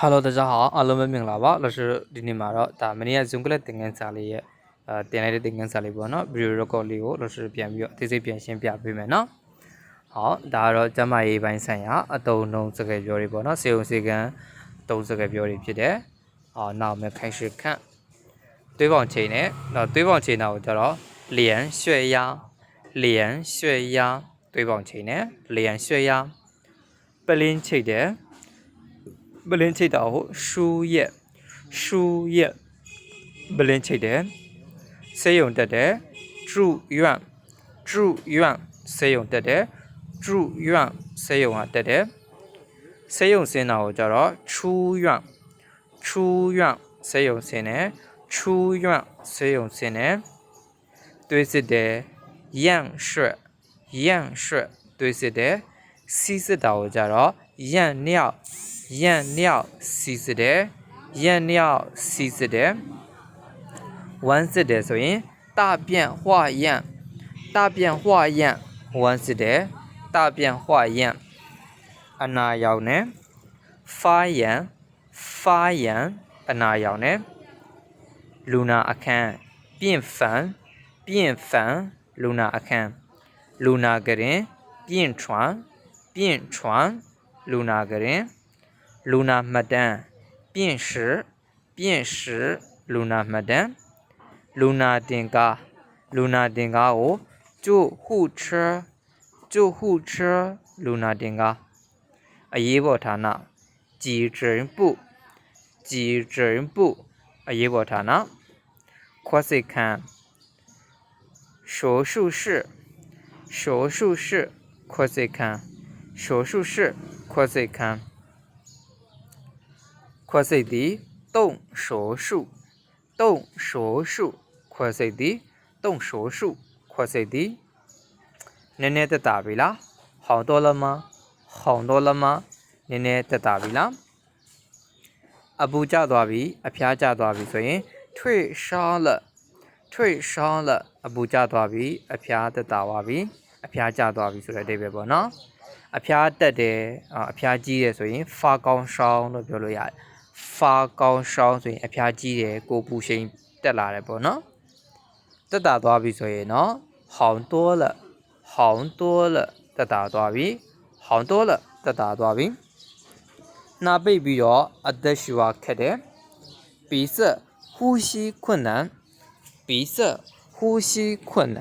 Hello 大家好အားလုံးပဲမင်္ဂလာပါလို့ဆိုဒီနေ့မှာတော့ဒါမနေ့က Zoom ကလစ်သင်ခန်းစာလေးရဲ့အဲတင်လိုက်တဲ့သင်ခန်းစာလေးပေါ့နော် video record လေးကိုလို့ဆိုပြန်ပြီးတော့အသေးစိတ်ပြန်ရှင်းပြပေးမယ်နော်ဟောဒါကတော့ကျမရေးပိုင်းဆိုင်ရာအတုံနှုံစကားပြောတွေပေါ့နော်စေုံစေကံတုံစကားပြောတွေဖြစ်တယ်ဟောနောက်မဲ့ခိုင်ရှိခန့်တွေးပေါင်ချိန်နဲ့တော့တွေးပေါင်ချိန်တော့ကျတော့လျံရွှေရလျံရွှေရတွေးပေါင်ချိန်နဲ့လျံရွှေရပလင်းချိတ်တယ် ပလင်းချိတ်တာကိုရှူးရက်ရှူးရက်ပလင်းချိတ်တယ်ဆေးရုံတက်တယ်ဒရုယွမ်ဒရုယွမ်ဆေးရုံတက်တယ်ဒရုယွမ်ဆေးရုံဟာတက်တယ်ဆေးရုံဆင်းတာကိုကြတော့ချူးယွမ်ချူးယွမ်ဆေးရုံဆင်းတယ်ချူးယွမ်ဆေးရုံဆင်းတယ်သွေးစစ်တယ်ယန့်ရွှက်ယန့်ရွှက်သွေးစစ်တယ်စီးစစ်တာကိုကြတော့ယန့်ညောက် ယံလျောက်စီစစ်တယ်ယံလျောက်စီစစ်တယ်ဝမ်းစစ်တယ်ဆိုရင်တပြန့်ဟွာယံတပြန့်ဟွာယံဝမ်းစစ်တယ်တပြန့်ဟွာယံအနာရောင်နဲ့ဖာယံဖာယံအနာရောင်နဲ့လူနာအခန်းပြင့်ဖန်ပြင့်ဖန်လူနာအခန်းလူနာကရင်ပြင့်ထွန်းပြင့်ထွန်းလူနာကရင် လူနာမှတ်တမ်းပြင့်ရှိပြင့်ရှိလူနာမှတ်တမ်းလူနာတင်ကားလူနာတင်ကားကို救护车救护车လူနာတင်ကားအရေးပေါ်ဌာန急诊部急诊部အရေးပေါ်ဌာနခွက်စိတ်ခန်း手术室手术室ခွက်စိတ်ခန်း手术室ခွက်စိတ် ခွဲစိတ်သည်တုံဆိုစုတုံဆိုစုခွဲစိတ်သည်တုံဆိုစုခွဲစိတ်သည်နည်းနည်းသက်သာပြီလားဟောင်းတော်လမဟောင်းတော်လမနည်းနည်းသက်သာပြီလားအပူကျသွားပြီအဖျားကျသွားပြီဆိုရင်ထွေရှားလက်ထွေရှားလက်အပူကျသွားပြီအဖျားသက်သာသွားပြီအဖျားကျသွားပြီဆိုတဲ့အဓိပ္ပာယ်ပေါ့နော်အဖျားတက်တယ်အဖျားကြီးတယ်ဆိုရင်ဖာကောင်ရှောင်းလို့ပြောလို့ရတယ် ဖာကောင်းရှောင်းဆိုရင်အဖျားကြီးတယ်ကိုပူရှိန်တက်လာတယ်ပေါ့နော်တက်တာသွားပြီဆိုရင်နော်好多了好多了တက်တာသွားပြီ好多了တက်တာသွားပြီနှာပိတ်ပြီးတော့အသက်ရှူရခက်တယ်鼻塞呼吸困难鼻塞呼吸困难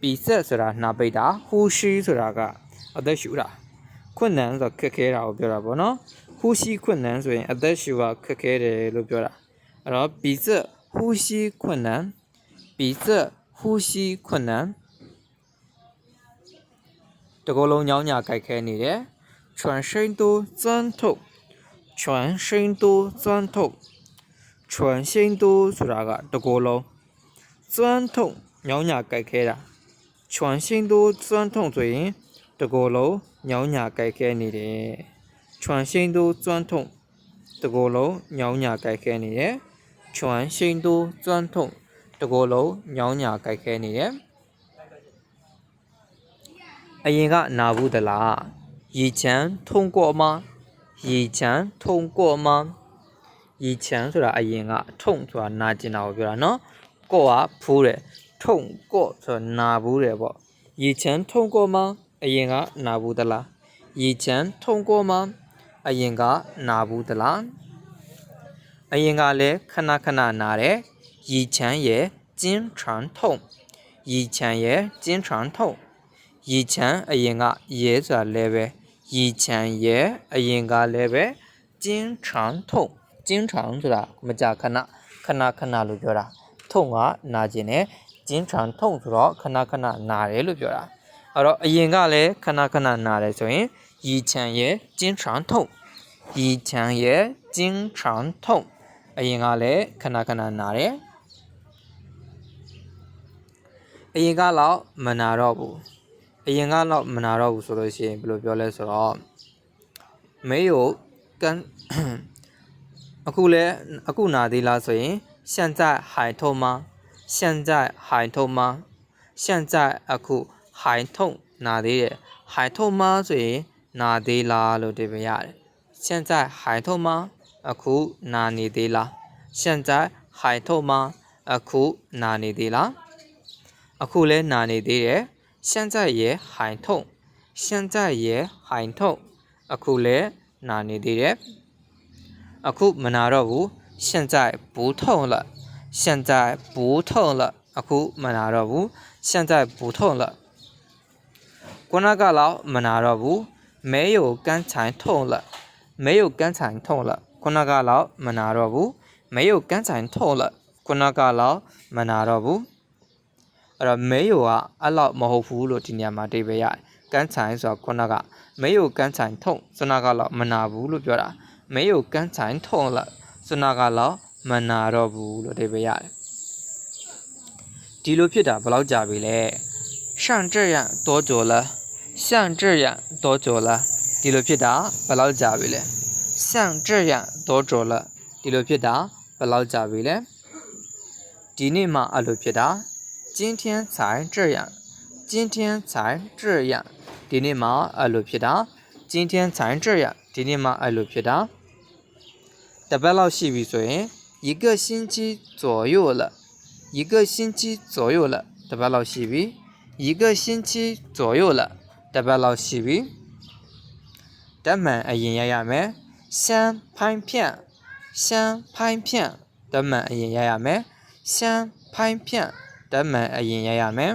鼻塞ဆိုတာနှာပိတ်တာ呼吸ဆိုတာကအသက်ရှူတာ困难ဆိုတော့ခက်ခဲတာကိုပြောတာပေါ့နော် 呼吸困难ဆိုရင်အသက်ရှူတာခက်ခဲတယ်လို့ပြောတာအဲ့တော့鼻塞呼吸困难鼻塞呼吸困难တကောလုံးညောင်းညာကြိုက်ခဲနေတယ်全身都钻痛全身都钻痛全身都ဆိုတာကတကောလုံး钻痛ညောင်းညာကြိုက်ခဲတာ全身都钻痛ဆိုရင်တကောလုံးညောင်းညာကြိုက်ခဲနေတယ် 全身都钻痛တကောလုံးညောင်းညာကြိုက်ခဲနေတယ်全身都钻痛တကောလုံးညောင်းညာကြိုက်ခဲနေတယ်အရင်ကနာဘူးသလား以前通过吗以前通过吗以前ဆိုတာအရင်ကထုံဆိုတာနာကျင်တာကိုပြောတာနော်ကိုကဖူးတယ်ထုံကိုဆိုတာနာဘူးတယ်ပေါ့以前通过吗အရင်ကနာဘူးသလား以前通过吗 အရင်ကနာဘူးသလားအရင်ကလည်းခဏခဏနာတယ်ရီချမ်းရဲ့ကျင်းထန်ထုံရီချမ်းရဲ့ကျင်းထန်ထုံရီချမ်းအရင်ကရဲစွာလည်းပဲရီချမ်းရဲ့အရင်ကလည်းပဲကျင်းထန်ထုံကျင်းထန်ဆိုတာမကြခဏခဏခဏလို့ပြောတာထုံကနာကျင်တယ်ကျင်းထန်ထုံဆိုတော့ခဏခဏနာတယ်လို့ပြောတာအဲ့တော့အရင်ကလည်းခဏခဏနာတယ်ဆိုရင်以前也经常痛以前也经常痛အရင်ကလည်းခဏခဏနာတယ်အရင်ကလောက်မနာတော့ဘူးအရင်ကတော့မနာတော့ဘူးဆိုလို့ရှိရင်ဘယ်လိုပြောလဲဆိုတော့没有跟အခုလဲအခုနာသေးလားဆိုရင်现在还痛吗现在还痛吗现在အခု还痛နာသေးတယ်还痛吗ဆိုရင် နာသေးလားလို့ဒီပြရတယ် 现在还痛吗အခုနာနေသေးလား现在还痛吗အခုနာနေသေးလားအခုလဲနာနေသေးတယ်现在也还痛现在也还痛အခုလဲနာနေသေးတယ်အခုမနာတော့ဘူး现在不痛了现在不痛了အခုမနာတော့ဘူး现在不痛了ခုနကလောက်မနာတော့ဘူး 没有刚才痛了没有刚才痛了ခုနကလောက်မနာတော့ဘူး没有刚才痛了ခုနကလောက်မနာတော့ဘူးအဲ့တော့没有ကအဲ့လောက်မဟုတ်ဘူးလို့ဒီနေရာမှာအဓိပ္ပာယ်ရတယ်ကန်းဆိုင်ဆိုတာခုနက没有刚才痛ခုနကလောက်မနာဘူးလို့ပြောတာ没有刚才痛了ခုနကလောက်မနာတော့ဘူးလို့အဓိပ္ပာယ်ရတယ်ဒီလိုဖြစ်တာဘယ်လောက်ကြာပြီလဲ像这样多久了 像这样多久了ဒီလိုဖြစ်တာဘယ်လောက်ကြာပြီလဲ像这样多久了ဒီလိုဖြစ်တာဘယ်လောက်ကြာပြီလဲဒီနေ့မှအဲ့လိုဖြစ်တာ今天才这样今天才这样ဒီနေ့မှအဲ့လိုဖြစ်တာ今天才这样ဒီနေ့မှအဲ့လိုဖြစ်တာတပတ်လောက်ရှိပြီဆိုရင်一个星期左右了一个星期左右了တပတ်လောက်ရှိပြီ一个星期左右了 တပတ်လောက်ရှိပြီတမှန်အရင်ရရမယ်ရှမ်းဖိုင်းဖြန့်ရှမ်းဖိုင်းဖြန့်တမှန်အရင်ရရမယ်ရှမ်းဖိုင်းဖြန့်တမှန်အရင်ရရမယ်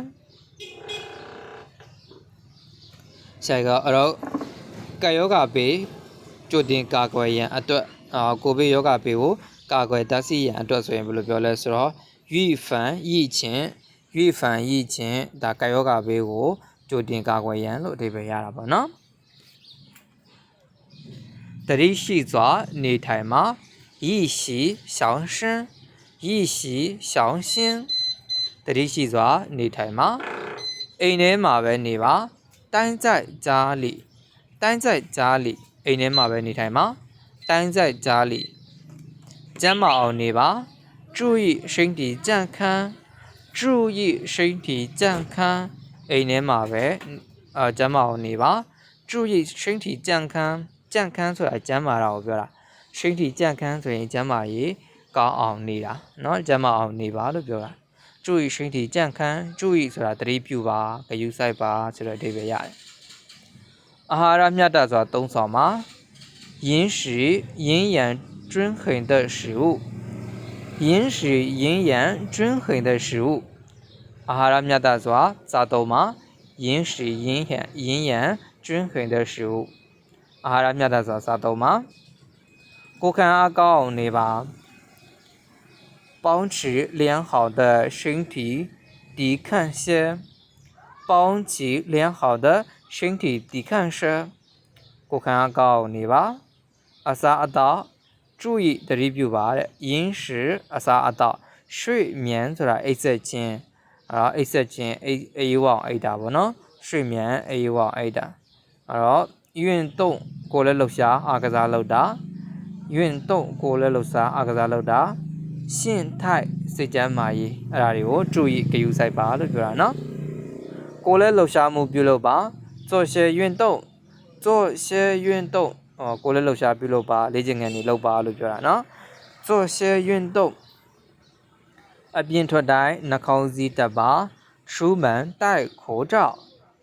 ဆရာကအတော့ကာယောဂဘေးကြိုတင်ကာကွယ်ရန်အတွက်အာကိုဗစ်ယောဂဘေးကိုကာကွယ်တတ်ဆီရန်အတွက်ဆိုရင်ဘယ်လိုပြောလဲဆိုတော့预防疫情预防疫情ဒါကာယောဂဘေးကို ကြိုတင်ကာကွယ်ရန်လို့အဓိပ္ပာယ်ရတာပေါ့နော်တတိရှိစွာနေထိုင်မှာ易习详生易习详心တတိရှိစွာနေထိုင်မှာအိမ်ထဲမှာပဲနေပါတိုင်း在家里တိုင်း在家里အိမ်ထဲမှာပဲနေထိုင်မှာတိုင်း在家里ကျန်းမာအောင်နေပါ注意身体健康注意身体健康 အိမ်ထဲမှာပဲအာကျန်းမာအောင်နေပါ注意身体健康健康ဆိုတာကျန်းမာတာကိုပြောတာ身体健康ဆိုရင်ကျန်းမာရေးကောင်းအောင်နေတာเนาะကျန်းမာအောင်နေပါလို့ပြောတာ注意身体健康注意ဆိုတာသတိပြုပါဂရုစိုက်ပါဆိုတဲ့အဓိပ္ပာယ်ရတယ်အာဟာရမျှတစွာသုံးဆောင်ပါ饮食营养均衡的食物饮食营养均衡的食物 အာဟာရမျှတစွာစားသုံးပါ饮食营养营养均衡的食物အာဟာရမျှတစွာစားသုံးပါကိုယ်ခံအားကောင်းအောင်နေပါ保持良好的身体抵抗些保持良好的身体抵抗些ကိုယ်ခံအားကောင်းအောင်နေပါအစာအသောက်注意တတိပြုပါတဲ့饮食အစာအသောက်睡眠ဆိုတာအိပ်စက်ခြင်း အဲ့တော့အိပ်စက်ခြင်းအိပ်အေးဝအောင်အိပ်တာပေါ့နော်睡眠အေးဝအောင်အိပ်တာအဲ့တော့运动ကိုယ်လည်းလှုပ်ရှားအားကစားလုပ်တာ运动ကိုယ်လည်းလှုပ်ရှားအားကစားလုပ်တာရှင့်ထိုက်စိတ်ကြမ်းမာရေးအဲ့ဒါတွေကို注意ဂရုစိုက်ပါလို့ပြောတာနော်ကိုယ်လည်းလှုပ်ရှားမှုပြုလုပ်ပါ做些运动做些运动ဟောကိုယ်လည်းလှုပ်ရှားပြုလုပ်ပါလေ့ကျင့်ခန်းတွေလုပ်ပါလို့ပြောတာနော်做些运动 အပြင်ထွက်တိုင်းနှာခေါင်းစည်းတပ်ပါ出门戴口罩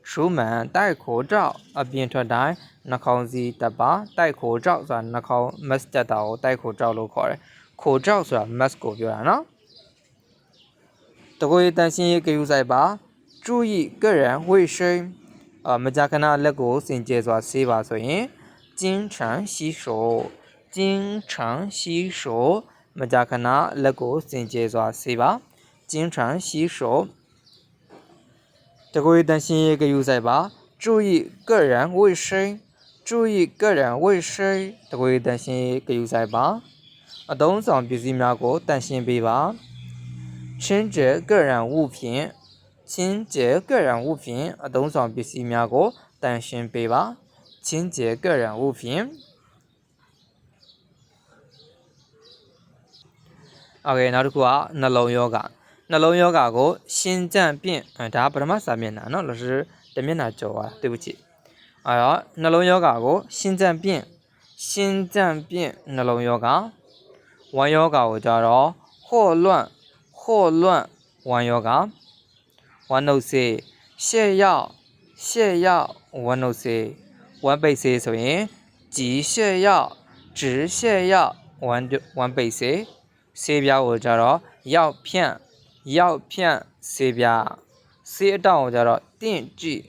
出门戴口罩အပြင်ထွက်တိုင်းနှာခေါင်းစည်းတပ်ပါ戴口罩ဆိုတာနှာခေါင်း mask တပ်တာကို戴口罩လို့ခေါ်တယ်ခိုကြောက်ဆိုတာ mask ကိုပြောတာနော်တကိုယ်တန်ရှင်းရေးဂရုစိုက်ပါ注意个人卫生အာမကြာခဏလက်ကိုစင်ကြယ်စွာဆေးပါဆိုရင်经常洗手经常洗手 မကြာခဏလက်ကိုစင်ကြယ်စွာဆေးပါ经常洗手တကိုယ်တန်ရှင်းရေးဂရုစိုက်ပါ注意个人卫生注意个人卫生တကိုယ်တန်ရှင်းရေးဂရုစိုက်ပါအသုံးဆောင်ပစ္စည်းများကိုတန့်ရှင်းပေးပါ清洁个人物品清洁个人物品အသုံးဆောင်ပစ္စည်းများကိုတန့်ရှင်းပေးပါ清洁个人物品 OK，那如果啊，那龙腰杆，那龙腰杆个心脏病，嗯，咱不他妈啥病呢？那老师对面那叫啊，对不起。哎呀，那龙腰杆个心脏病，心脏病，那龙腰杆，弯腰杆个叫着霍乱，霍乱，弯腰杆，弯头是泻药，泻药，弯头是弯背是什么？止泻药，止泻药，弯就弯背是。 ဆေးပြားကိုကြတော့ရောက်ဖြန့်ရောက်ဖြန့်ဆေးပြားဆေးအတောင့်ကိုကြတော့တင့်ကြည့်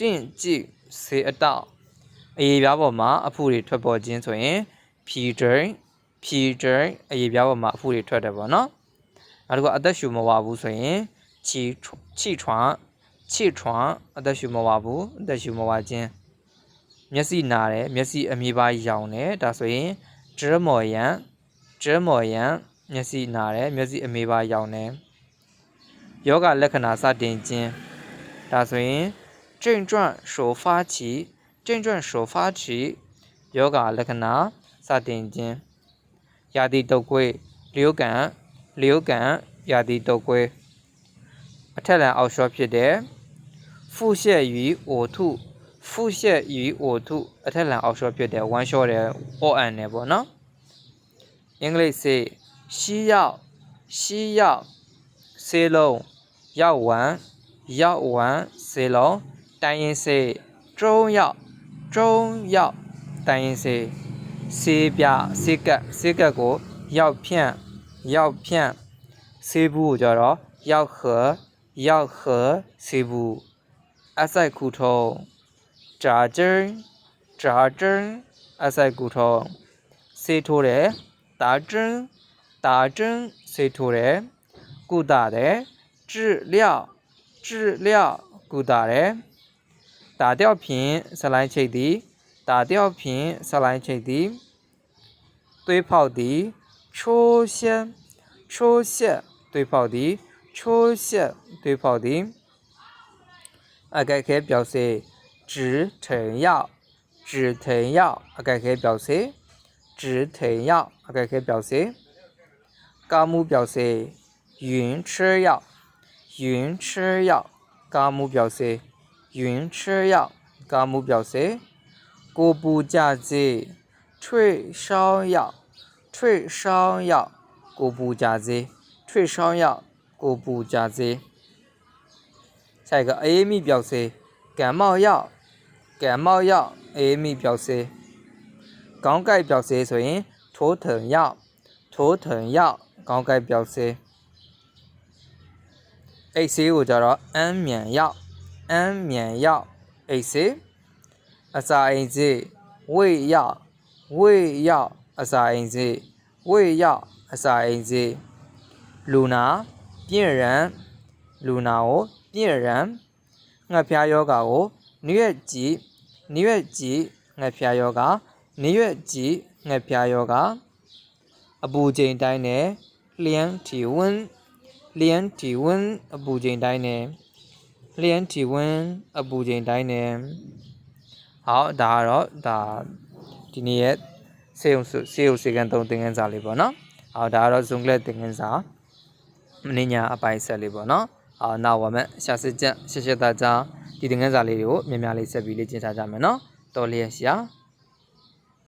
တင့်ကြည့်ဆေးအတောင့်အေးပြားပေါ်မှာအဖူတွေထွက်ပေါ်ခြင်းဆိုရင်ဖြီဒိန်ဖြီဒိန်အေးပြားပေါ်မှာအဖူတွေထွက်တယ်ပေါ့နော်နောက်တစ်ခုအသက်ရှူမဝဘူးဆိုရင်ချီချီထွန်းချီထွန်းအသက်ရှူမဝဘူးအသက်ရှူမဝခြင်းမျက်စိနာတယ်မျက်စိအမြဲပါရောင်တယ်ဒါဆိုရင်ဒရမော်ယန်ဒရမော်ယန် မျက်စိနာတယ်မျက်စိအမြည်ပါရောင်တယ်ယောဂလက္ခဏာစတင်ခြင်းဒါဆိုရင်症状首发期症状首发期ယောဂလက္ခဏာစတင်ခြင်းယာတိတုပ်ကွေးလျို့ကန်လျို့ကန်ယာတိတုပ်ကွေးအထက်လန်အောက်လျှောဖြစ်တဲ့腹泻与呕吐腹泻与呕吐အထက်လန်အောက်လျှောဖြစ်တဲ့ဝမ်းလျှောတဲ့အော့အန်နဲ့ပေါ့နော်အင်္ဂလိပ်စေ 西药西药ဆေးလုံး药丸药丸ဆေးလုံးတိုင်းရင်းစေ中药中药တိုင်းရင်းစေဆေးပြဆေးကပ်ဆေးကပ်ကို药片药片ဆေးဘူးကိုကြတော့药盒药盒ဆေးဘူးအစိုက်ခုထုံး炸针炸针အစိုက်ခုထုံးဆေးထိုးတယ်打针 打针ဆေးထိုးတယ်ကုသတယ်治疗治疗ကုသတယ်打吊瓶ဇလိုင်းချိတ်သည်打吊瓶ဇလိုင်းချိတ်သည်သွေးဖောက်သည်抽血抽血သွေးဖောက်သည်抽血သွေးဖောက်သည်အကဲခဲ表示止疼药止疼药အကဲခဲ表示止疼药အကဲခဲ表示 ကာမှု表示晕吃药晕吃药ကာမှု表示晕吃药ကာမှု表示ကိုပူကြစေ退烧药退烧药ကိုပူကြစေ退烧药ကိုပူကြစေ下一个 A 密表示感冒药感冒药 A 密表示ခေါင်းကိုက်表示ဆိုရင်ထိုးထန်药ထိုးထန်药 ခေါင်းကိုက်ပြောက်စေးအိတ်ဆေးကိုကြတော့အမ်းမြန်ရောက်အမ်းမြန်ရောက်အိတ်ဆေးအစာအိမ်စေးဝေ့ရောက်ဝေ့ရောက်အစာအိမ်စေးဝေ့ရောက်အစာအိမ်စေးလူနာပြင့်ရန်လူနာကိုပြင့်ရန်ငှက်ဖျားယောဂါကိုနရွက်ကြည်နရွက်ကြည်ငှက်ဖျားယောဂါနရွက်ကြည်ငှက်ဖျားယောဂါအပူချိန်တိုင်းနဲ့ လျန်တီဝင်းလျန်တီဝင်းအပူချိန်တိုင်းနဲ့လျန်တီဝင်းအပူချိန်တိုင်းနဲ့ဟောဒါကတော့ဒါဒီနေ့ရဲ့စေုံစေုံစေကန်3သင်ခန်းစာလေးပေါ့နော်ဟောဒါကတော့ zoom ကလက်သင်ခန်းစာမင်းညာအပိုင်းဆက်လေးပေါ့နော်အာနောက်ဝမရှာစစ်ချက်ရှက်ရှက်သားကြားဒီသင်ခန်းစာလေးတွေကိုမြန်မြန်လေးဆက်ပြီးလေ့ကျင့်ထားကြမယ်နော်တော်လျက်ရှာ